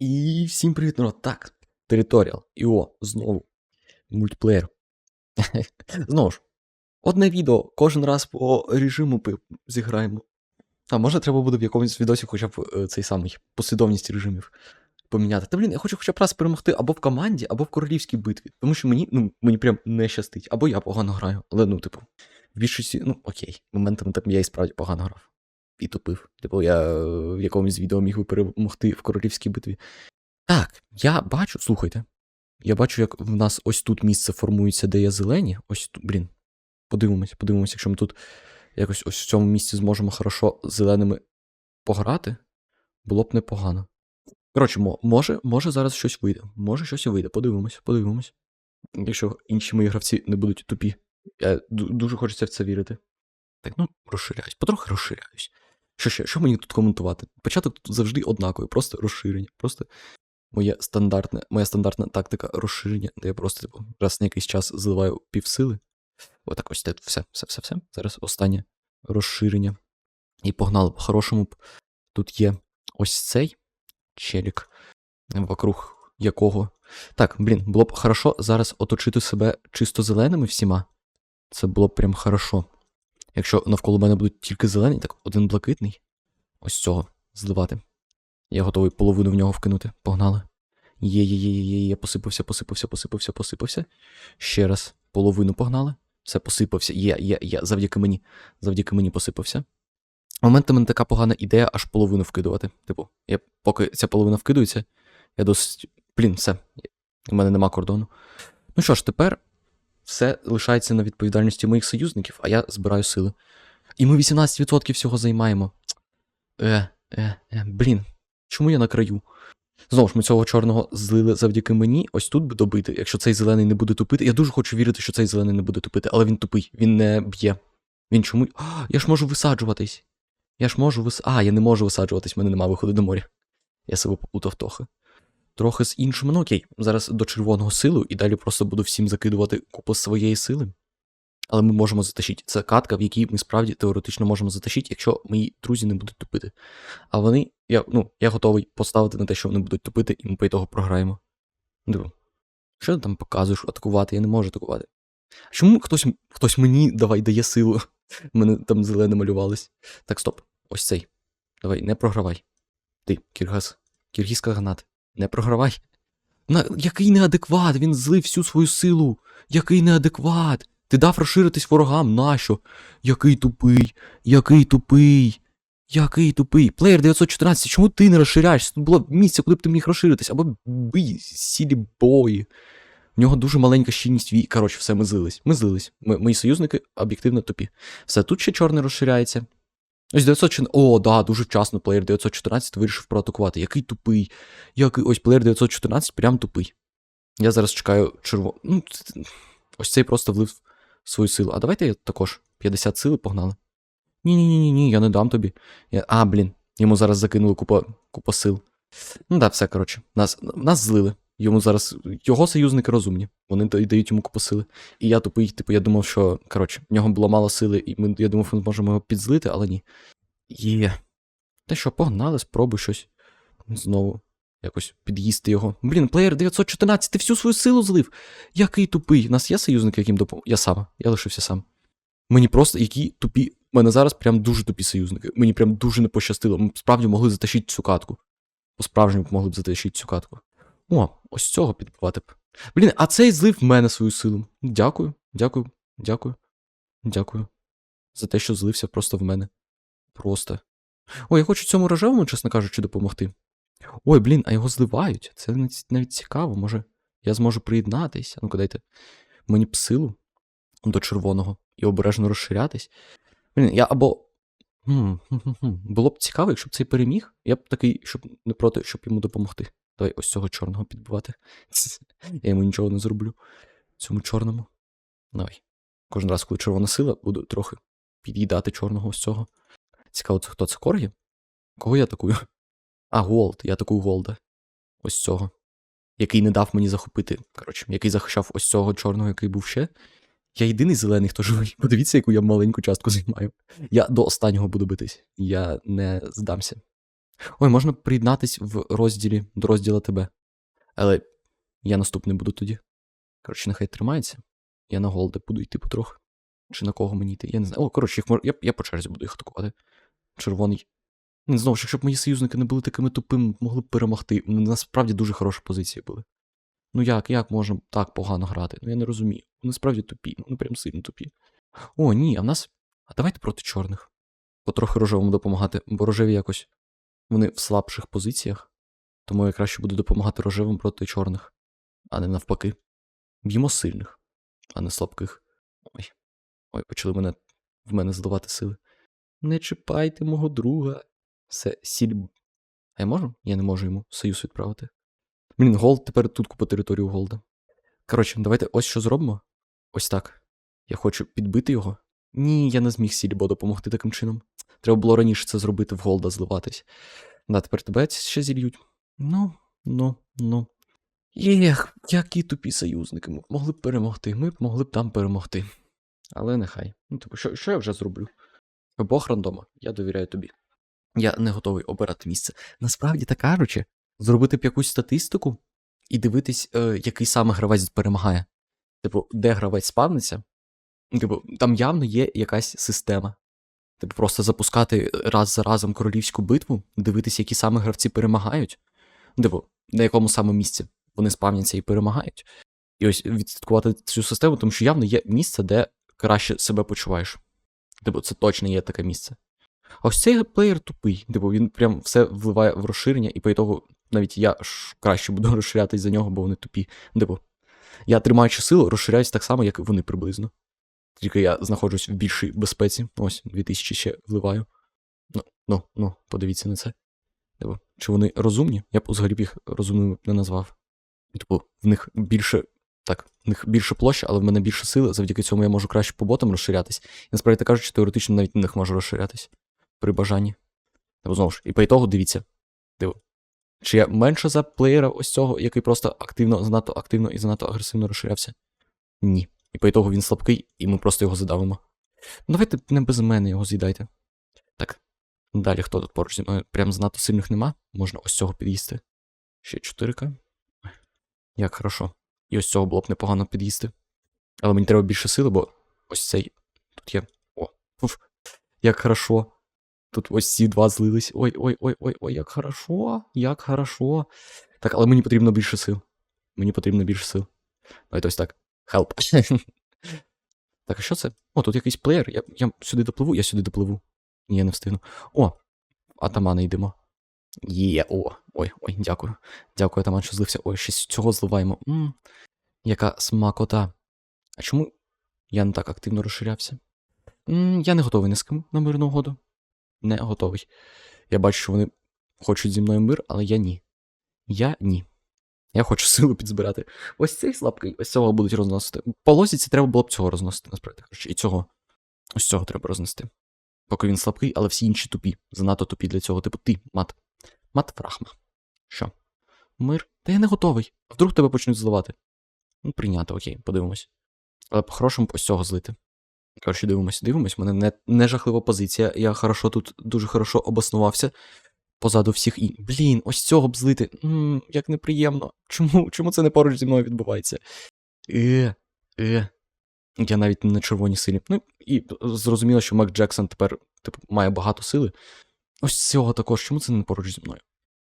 І всім привіт, народ. Так, Territorial. І о, знову. Мультиплеєр. знову ж. Одне відео, кожен раз по режиму зіграємо. А може треба буде в якомусь відосі хоча б е, цей самий послідовність режимів поміняти. Та блін, я хочу хоча б раз перемогти або в команді, або в королівській битві. Тому що мені, ну, мені прям не щастить, або я погано граю. Але ну, типу, в більшості, ну окей, моментами там я і справді погано грав. І тупив. Типу, я е, в якомусь відео міг би перемогти в королівській битві. Так, я бачу, слухайте. Я бачу, як в нас ось тут місце формується, де є зелені. Ось тут, блін. Подивимось, подивимось, якщо ми тут якось ось в цьому місці зможемо хорошо зеленими пограти, було б непогано. Коротше, може, може зараз щось вийде. Може щось і вийде. Подивимось, подивимось. Якщо інші мої гравці не будуть тупі. Я дуже хочеться в це вірити. Так, ну, розширяюсь, потрохи розширяюсь. Що ще? Що мені тут коментувати? Початок тут завжди однаковий, просто розширення. Просто моє стандартне, моя стандартна тактика розширення, де я просто типу, раз на якийсь час зливаю півсили. Отак ось тут все, все, все, все. Зараз останнє розширення. І погнали по-хорошому. Тут є ось цей челік, вокруг якого. Так, блін, було б хорошо зараз оточити себе чисто зеленими всіма. Це було б прям хорошо. Якщо навколо мене будуть тільки зелені, так один блакитний. Ось цього зливати. Я готовий половину в нього вкинути. Погнали. Є, є, є, є, є, є, посипався, посипався, посипався, посипався. Ще раз половину погнали. Все посипався. Є, є, є. Завдяки мені. Завдяки мені посипався. Моментами така погана ідея аж половину вкидувати. Типу, я, поки ця половина вкидується, я досить. Блін, все. У мене нема кордону. Ну що ж, тепер все лишається на відповідальності моїх союзників, а я збираю сили. І ми 18% всього займаємо. Е, е, е, блін, чому я на краю? Знову ж ми цього чорного злили завдяки мені, ось тут би добити. Якщо цей зелений не буде тупити. Я дуже хочу вірити, що цей зелений не буде тупити, але він тупий, він не б'є. Він чому. А, я ж можу висаджуватись. Я ж можу вис... А, я не можу висаджуватись, в мене немає виходу до моря. Я себе попутав трохи. Трохи з іншими. Ну окей, зараз до червоного силу, і далі просто буду всім закидувати купу своєї сили. Але ми можемо затащити. Це катка, в якій ми справді теоретично можемо затащити, якщо мої друзі не будуть тупити. А вони, я, ну, я готовий поставити на те, що вони будуть тупити, і ми по ітогу програємо. Диво. Що ти там показуєш атакувати? Я не можу атакувати. Чому хтось, хтось мені давай дає силу? Мене там зелене малювалось. Так, стоп. Ось цей. Давай, не програвай. Ти, Кіргаз. Кіргізька граната. Не програвай. На, який неадекват, він злив всю свою силу. Який неадекват. Ти дав розширитись ворогам, нащо? Який тупий, який тупий, який тупий. Плеєр 914, чому ти не розширяєшся? Тут було місце, куди б ти міг розширитись, або бий сілі бої. В нього дуже маленька щільність вій. Коротше, все, ми злились. Ми злились. Ми, мої союзники об'єктивно тупі. Все, тут ще чорний розширяється. Ось 914. О, да, дуже вчасно плеєр 914 вирішив проатакувати. Який тупий. Який ось плеєр 914 прям тупий. Я зараз чекаю черво. Ну, ось цей просто влив свою силу. А давайте я також 50 сили погнали. Ні-ні-ні, ні, я не дам тобі. Я... А, блін, йому зараз закинули купа, купа сил. Ну да, все, коротше. Нас, нас злили. Йому зараз. Його союзники розумні. Вони дають йому купу сили. І я тупий, типу, я думав, що. Коротше, в нього було мало сили, і ми, я думав, ми зможемо його підзлити, але ні. Є. Та що, погнали, спробуй щось. Знову якось під'їсти його. Блін, плеєр 914, ти всю свою силу злив. Який тупий. У нас є союзник, яким допомог. Я сам, я лишився сам. Мені просто які тупі. У мене зараз прям дуже тупі союзники. Мені прям дуже не пощастило. Ми справді могли затащити цю катку. По-справжньому могли б затащити цю катку. О, ось цього підбивати б. Блін, а цей злив в мене свою силу. Дякую, дякую, дякую, дякую. За те, що злився просто в мене. Просто. Ой, я хочу цьому рожевому, чесно кажучи, допомогти. Ой, блін, а його зливають. Це навіть- цікаво, може. Я зможу приєднатися. Ну-ка дайте мені б силу до червоного і обережно розширятись. Блін, я або. Було б цікаво, якщо б цей переміг. Я б такий, щоб не проти, щоб йому допомогти. Давай ось цього чорного підбивати. Я йому нічого не зроблю. Цьому чорному. Давай. Кожен раз, коли червона сила, буду трохи під'їдати чорного ось цього. Цікаво, це хто це коргі? Кого я атакую? А, Голд, я атакую Голда. Ось цього. Який не дав мені захопити. Коротше, який захищав ось цього чорного, який був ще. Я єдиний зелений, хто живий. Подивіться, яку я маленьку частку займаю. Я до останнього буду битись. Я не здамся. Ой, можна приєднатись в розділі до розділу ТБ. Але я наступний буду тоді. Коротше, нехай тримається. Я на голде буду йти потроху. Чи на кого мені йти? Я не знаю. О, коротше, їх мож... я, я по черзі буду їх атакувати. Червоний. Знову ж, якщо б мої союзники не були такими тупими, могли б перемогти. Вони насправді дуже хороші позиції були. Ну як, як можна так погано грати? Ну я не розумію. Вони справді тупі, ну прям сильно тупі. О, ні, а в нас. А давайте проти чорних. Потрохи рожевому допомагати, бо рожеві якось. Вони в слабших позиціях. Тому я краще буду допомагати рожевим проти чорних, а не навпаки. Б'ємо сильних, а не слабких. Ой. Ой, почали мене в мене здавати сили. Не чіпайте мого друга. Це сіль. А я можу? Я не можу йому союз відправити. Блін, голд тепер тутку по територію голда. Коротше, давайте ось що зробимо. Ось так. Я хочу підбити його. Ні, я не зміг Сільбо допомогти таким чином. Треба було раніше це зробити в голда зливатись. Да, тепер тебе ще зільють. Ну, ну, ну. Ех, які тупі союзники. Могли б перемогти. Ми б могли б там перемогти. Але нехай. Ну, типу, що, що я вже зроблю? Бог рандома, я довіряю тобі. Я не готовий обирати місце. Насправді, так кажучи, зробити б якусь статистику і дивитись, е, який саме гравець перемагає. Типу, де гравець спавниться. Типу, там явно є якась система. Типу, просто запускати раз за разом королівську битву, дивитися, які саме гравці перемагають. Типу, на якому саме місці вони спавняться і перемагають. І ось відслідкувати цю систему, тому що явно є місце, де краще себе почуваєш. Типу, це точно є таке місце. А ось цей плеєр тупий. Типу, він прям все вливає в розширення, і по ітогу навіть я краще буду розширятись за нього, бо вони тупі. Типу, я тримаючи силу, розширяюсь так само, як вони приблизно. Тільки я знаходжусь в більшій безпеці. Ось, 2000 ще вливаю. Ну, ну, ну, подивіться на це. Типу, чи вони розумні? Я б взагалі б їх розумними не назвав. Типу, в них більше. Так, в них більше площа, але в мене більше сили, завдяки цьому я можу краще по ботам розширятись. І насправді так кажучи, теоретично навіть на них можу розширятись при бажанні. Типу, знову ж, і по ітогу дивіться. Типу, чи я менше за плеєра ось цього, який просто активно, занадто активно і занадто агресивно розширявся? Ні. І по ітогу він слабкий, і ми просто його задавимо. Ну, давайте не без мене його з'їдайте. Так. Далі хто тут поруч зі мною? Прям занадто сильних нема. Можна ось цього під'їсти. Ще 4К. Як хорошо. І ось цього було б непогано під'їсти. Але мені треба більше сили, бо ось цей. Тут є. О, уф. Як хорошо. Тут ось ці два злились. Ой, ой, ой, ой, ой, як хорошо, як хорошо. Так, але мені потрібно більше сил. Мені потрібно більше сил. Давайте ось так. Help. так, а що це? О, тут якийсь плеєр. Я, я сюди допливу, я сюди допливу. Ні, я не встигну. О, атамани йдемо. Є, о, ой, ой, дякую. Дякую, атаман, що злився. Ой, щось цього зливаємо. М, яка смакота. А чому я не так активно розширявся? М, я не готовий ні з ким на мирну угоду. Не готовий. Я бачу, що вони хочуть зі мною мир, але я ні. Я ні. Я хочу силу підзбирати. Ось цей слабкий, ось цього будуть розносити. По лозіці треба було б цього розносити, насправді кажучи. І цього. Ось цього треба рознести. Поки він слабкий, але всі інші тупі. Занадто тупі для цього. Типу ти, мат. Мат Фрахма. Що? Мир? Та я не готовий. А вдруг тебе почнуть зливати? Ну, прийнято, окей, подивимось. Але по-хорошому ось цього злити. Коротше, дивимось, дивимось. Мене не, не жахлива позиція. Я хорошо тут дуже хорошо обоснувався. Позаду всіх і. Блін, ось цього б злити. Ммм, як неприємно. Чому Чому це не поруч зі мною відбувається? Е, е. Я навіть не на червоній силі. Ну, і зрозуміло, що Мак Джексон тепер типу, має багато сили. Ось цього також. Чому це не поруч зі мною?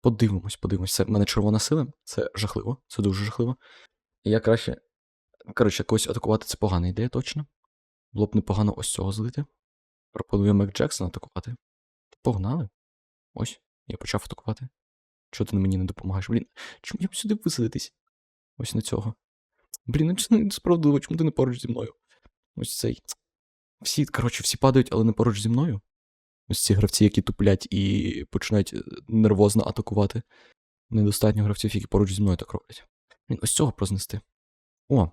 Подивимось, подивимось. Це в мене червона сила. Це жахливо, це дуже жахливо. Я краще. Коротше, когось атакувати це погана ідея, точно. Було б непогано ось цього злити. Пропоную Мак Джексон атакувати. Погнали. Ось, я почав атакувати. Чого ти мені не допомагаєш? Блін, чому я б сюди висадитись? Ось на цього. Блін, ну це несправедливо, чому ти не поруч зі мною? Ось цей. Всі, коротше, всі падають, але не поруч зі мною. Ось ці гравці, які туплять і починають е, нервозно атакувати. Недостатньо гравців, які поруч зі мною так роблять. Блін, ось цього прознести. О,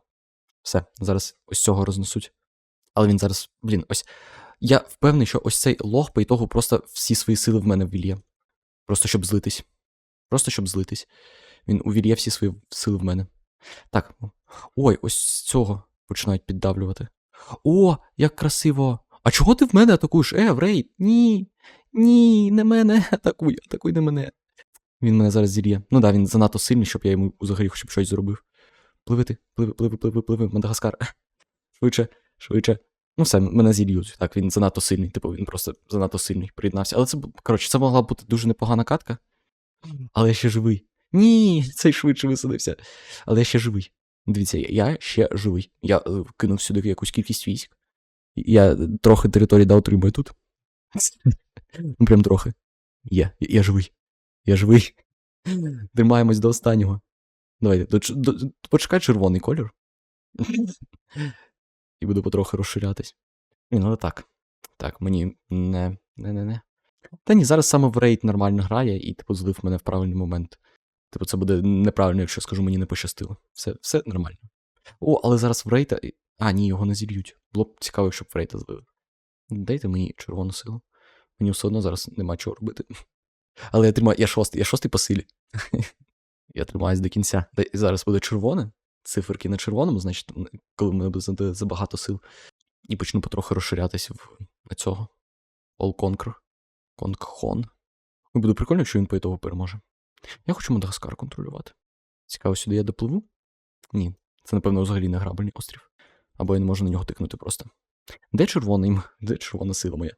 все, зараз ось цього рознесуть. Але він зараз, блін, ось. Я впевнений, що ось цей лох по ітогу просто всі свої сили в мене ввільє. Просто щоб злитись. Просто щоб злитись. Він увільє всі свої сили в мене. Так. Ой, ось з цього починають піддавлювати. О, як красиво! А чого ти в мене атакуєш? Е, в рейд? Ні. Ні, не мене. Атакуй, атакуй не мене. Він мене зараз зільє. Ну да, він занадто сильний, щоб я йому взагалі хоча б щось зробив. Пливи ти, пливи, пливи, пливи, пливи, Мадагаскар. Швидше, швидше. Ну все, мене зільють. Так, він занадто сильний. Типу, він просто занадто сильний приєднався. Але це, коротше, це могла бути дуже непогана катка. Але я ще живий. Ні, цей швидше висадився. Але я ще живий. Дивіться, я- ще живий. Я е, кинув сюди якусь кількість військ. Я трохи території да отримую тут. Ну, прям трохи. Є, я, живий. Я живий. Тримаємось до останнього. Давайте, почекай червоний колір. І буду потрохи розширятись. Ні, ну так. Так, мені не. Не, не, не. Та ні, зараз саме в рейд нормально грає і, типу, злив мене в правильний момент. Типу, це буде неправильно, якщо скажу, мені не пощастило. Все, все нормально. О, але зараз в рейта. А, ні, його не зільють. Було б цікаво, щоб в рейта злили. Дайте мені червону силу. Мені все одно зараз нема чого робити. Але я тримаю, я шостий, я шостий по силі. Я тримаюсь до кінця. Зараз буде червоне. Циферки на червоному, значить, коли в мене буде за- забагато сил. І почну потрохи розширятися в цього. All Conquer. Конгхон. Буде прикольно, якщо він по ітогу переможе. Я хочу Мадагаскар контролювати. Цікаво, сюди я допливу? Ні. Це, напевно, взагалі не грабельний острів. Або я не можу на нього тикнути просто. Де червоний? Де червона сила моя?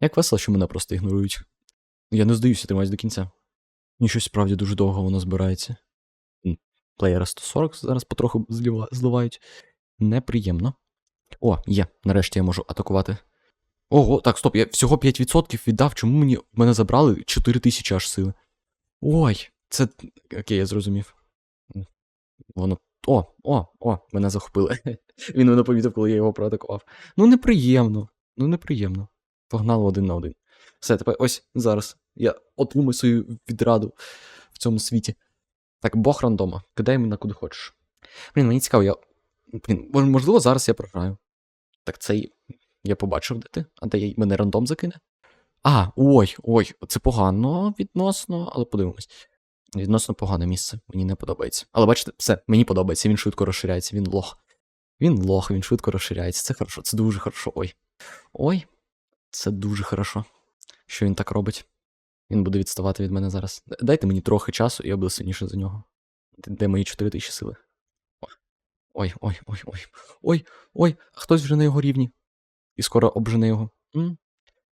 Як весело, що мене просто ігнорують. Я не здаюся, тримаюсь до кінця. Ні, щось справді дуже довго воно збирається. Плеєра 140 зараз потроху зливають. Неприємно. О, є. Нарешті я можу атакувати. Ого, так, стоп, я всього 5% віддав. Чому мені мене забрали 4000 аж сили? Ой, це. Окей, я зрозумів. Воно. О, о, о, мене захопили. Він мене помітив, коли я його проатакував. Ну, неприємно. Ну, неприємно. Погнали один на один. Все, тепер ось зараз. Я отримую свою відраду в цьому світі. Так, Бог рандома. Кидай мене куди хочеш. Блін, мені цікаво, я. Блін, можливо, зараз я програю. Так цей. Я побачив, де ти, а де мене рандом закине. А, ой, ой, це погано відносно, але подивимось. Відносно погане місце, мені не подобається. Але бачите, все, мені подобається, він швидко розширяється, він лох. Він лох, він швидко розширяється. Це хорошо, це дуже хорошо. Ой. Ой, це дуже хорошо, що він так робить. Він буде відставати від мене зараз. Дайте мені трохи часу, і я буду сильніше за нього. Де мої 4000 сили? Ой, ой, ой, ой. Ой, ой, хтось вже на його рівні. І скоро обжене його. М?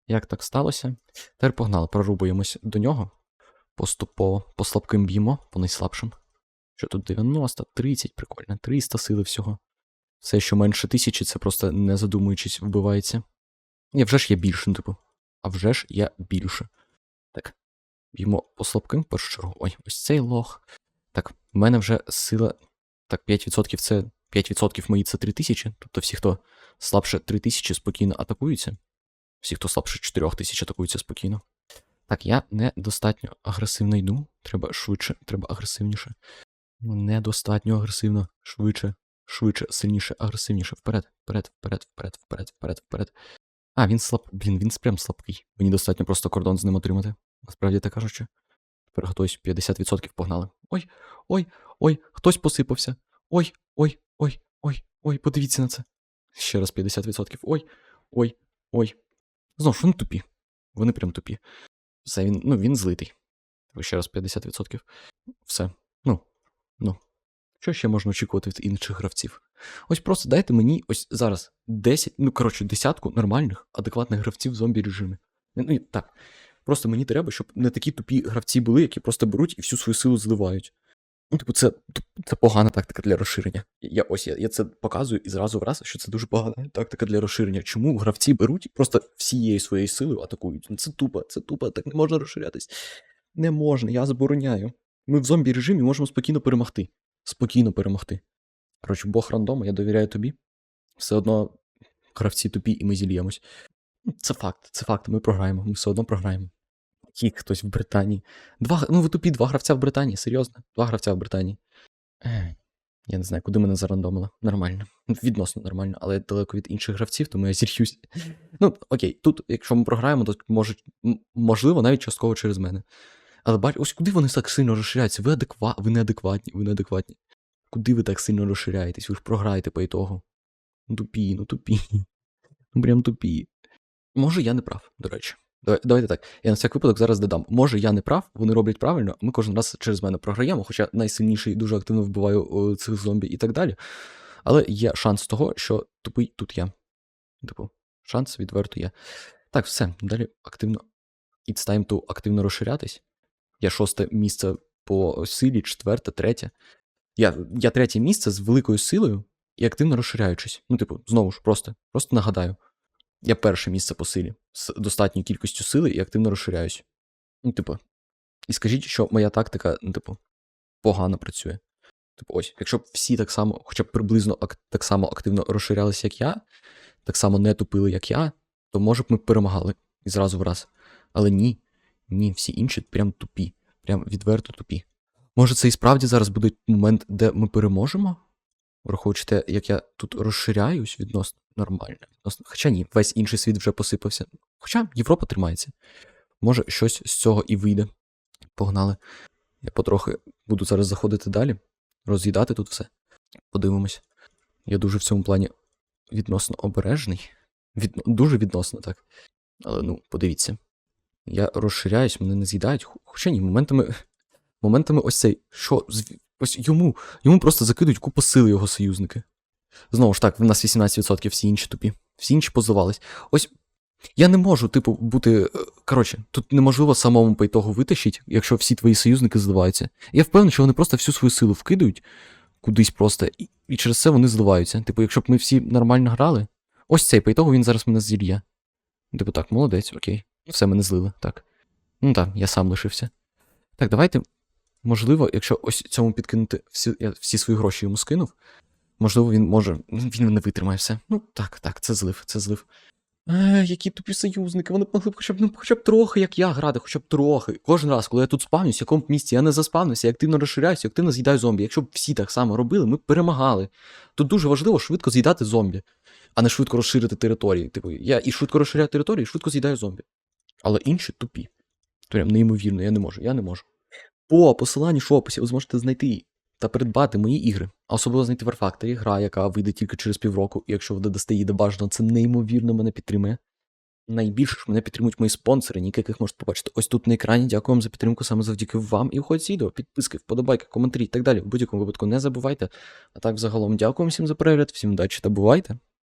Як так сталося? Тепер погнали, прорубуємось до нього. Поступово, по слабким б'ємо, по найслабшим. Що тут 90, 30, прикольно, 300 сили всього. Все, що менше тисячі, це просто не задумуючись, вбивається. Я вже ж я більше, ну, типу. А вже ж я більше. Так. Б'ємо по слабким в першу. Ой, ось цей лох. Так, в мене вже сила. Так, 5% це 5% мої це 3000. Тобто всі, хто слабше 3000, спокійно атакуються. Всі, хто слабше 4000, атакуються спокійно. Так, я недостатньо агресивно йду. Треба швидше, треба агресивніше. Недостатньо агресивно. Швидше, швидше, сильніше, агресивніше. Вперед, вперед, вперед, вперед, вперед, вперед, вперед. А, він слаб. Блін, він прям слабкий. Мені достатньо просто кордон з ним отримати. Насправді так кажучи. Тепер хтось 50% погнали. Ой, ой, ой, хтось посипався. Ой, ой, ой, ой, ой, подивіться на це. Ще раз 50%. Ой, ой, ой. Знову ж вони тупі. Вони прям тупі. Все, він, ну, він злитий. Ще раз 50%. Все. Ну, ну. Що ще можна очікувати від інших гравців? Ось просто дайте мені ось зараз 10, ну коротше, десятку нормальних, адекватних гравців в зомбі режимі. Ну так. Просто мені треба, щоб не такі тупі гравці були, які просто беруть і всю свою силу зливають. Ну, типу, це, це погана тактика для розширення. Я ось я, я це показую і зразу враз, що це дуже погана тактика для розширення. Чому гравці беруть і просто всією своєю силою атакують? Ну, це тупо, це тупо, так не можна розширятись. Не можна, я забороняю. Ми в зомбі режимі можемо спокійно перемогти. Спокійно перемогти. Коротше, Бог рандома, я довіряю тобі. Все одно гравці тупі, і ми зільємось. Ну, Це факт, це факт. Ми програємо, ми все одно програємо. Кік хтось в Британії. Два, ну ви тупі, два гравця в Британії, серйозно. Два гравця в Британії. Я не знаю, куди мене зарандомило. Нормально. Відносно нормально, але далеко від інших гравців, тому я зір'юсь. Ну, окей, тут, якщо ми програємо, то може, можливо, навіть частково через мене. Але бач, ось куди вони так сильно розширяються? Ви адеква... ви неадекватні, ви неадекватні. Куди ви так сильно розширяєтесь? Ви ж програєте по ітогу. Ну, Тупі, ну тупі. Ну прям тупі. Може, я не прав, до речі. Давайте так. Я на всяк випадок зараз додам. Може, я не прав, вони роблять правильно, а ми кожен раз через мене програємо, хоча найсильніший дуже активно вбиваю цих зомбі і так далі. Але є шанс того, що тупий тут я. Типу, шанс відверто є. Так, все, далі активно. It's time to активно розширятись. Я шосте місце по силі, четверте, третє. Я, я третє місце з великою силою і активно розширяючись. Ну, типу, знову ж, просто, просто нагадаю. Я перше місце по силі з достатньою кількістю сили і активно розширяюсь. Ну, типу, і скажіть, що моя тактика, ну, типу, погано працює. Типу, ось, якщо б всі так само, хоча б приблизно ак- так само активно розширялися, як я, так само не тупили, як я, то може б ми перемагали і зразу в раз. Але ні, ні, всі інші прям тупі, прям відверто тупі. Може, це і справді зараз буде момент, де ми переможемо? Враховуючи те, як я тут розширяюсь відносно нормально. Відносно... Хоча ні, весь інший світ вже посипався. Хоча Європа тримається. Може, щось з цього і вийде. Погнали. Я потрохи буду зараз заходити далі, роз'їдати тут все. Подивимось. Я дуже в цьому плані відносно обережний. Від... Дуже відносно, так. Але ну, подивіться. Я розширяюсь, мене не з'їдають. Хоча ні, моментами. Моментами ось цей. Що? Ось йому. Йому просто закидують купу сили його союзники. Знову ж так, в нас 18% всі інші тупі. Всі інші позливались. Ось. Я не можу, типу, бути. е, Коротше, тут неможливо самому по ітогу витащити, якщо всі твої союзники зливаються. Я впевнений, що вони просто всю свою силу вкидають кудись просто, і, і через це вони зливаються. Типу, якщо б ми всі нормально грали, ось цей по він зараз мене зільє. Типу, так, молодець, окей. Все мене злили, так. Ну так, я сам лишився. Так, давайте. Можливо, якщо ось цьому підкинути всі, я всі свої гроші йому скинув, можливо, він може. Він не витримає все. Ну так, так, це злив, це злив. Е, які тупі союзники, вони могли б хоча б, ну, хоча б трохи, як я грати, хоча б трохи. Кожен раз, коли я тут спавнюсь, в якому місці я не заспавнився, я активно розширяюся, активно з'їдаю зомбі. Якщо б всі так само робили, ми б перемагали. Тут дуже важливо швидко з'їдати зомбі, а не швидко розширити території. Типу, я і швидко розширяю території, і швидко з'їдаю зомбі. Але інші тупі. Прям неймовірно, я не можу, я не можу. По посиланні в описі ви зможете знайти та придбати мої ігри, а особливо знайти War гра, яка вийде тільки через півроку, і якщо ви додасте її до бажаного, це неймовірно мене підтримує. Найбільше ж мене підтримують мої спонсори, ніяк яких можете побачити ось тут на екрані. Дякую вам за підтримку саме завдяки вам. І входить відео, підписки, вподобайки, коментарі і так далі. В будь-якому випадку не забувайте. А так, взагалом, дякую всім за перегляд, всім удачі та бувайте!